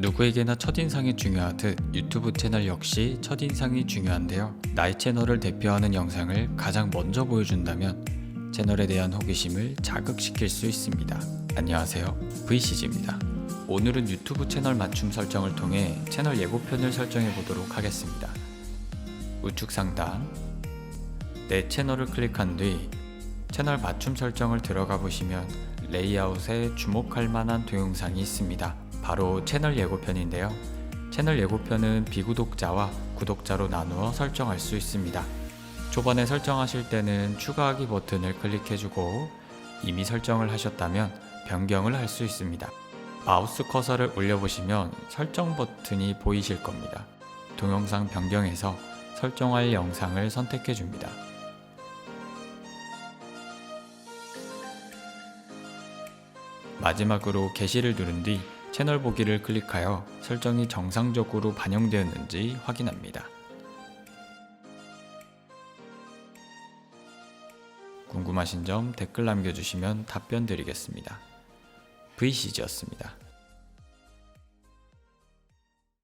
누구에게나 첫인상이 중요하듯 유튜브 채널 역시 첫인상이 중요한데요. 나의 채널을 대표하는 영상을 가장 먼저 보여준다면 채널에 대한 호기심을 자극시킬 수 있습니다. 안녕하세요. VCG입니다. 오늘은 유튜브 채널 맞춤 설정을 통해 채널 예고편을 설정해 보도록 하겠습니다. 우측 상단 내 채널을 클릭한 뒤 채널 맞춤 설정을 들어가 보시면 레이아웃에 주목할 만한 동영상이 있습니다. 바로 채널 예고편인데요. 채널 예고편은 비구독자와 구독자로 나누어 설정할 수 있습니다. 초반에 설정하실 때는 추가하기 버튼을 클릭해주고 이미 설정을 하셨다면 변경을 할 수 있습니다. 마우스 커서를 올려보시면 설정 버튼이 보이실 겁니다. 동영상 변경에서 설정할 영상을 선택해 줍니다. 마지막으로 게시를 누른 뒤 채널 보기를 클릭하여 설정이 정상적으로 반영되었는지 확인합니다. 궁금하신 점 댓글 남겨주시면 답변 드리겠습니다. VCG였습니다.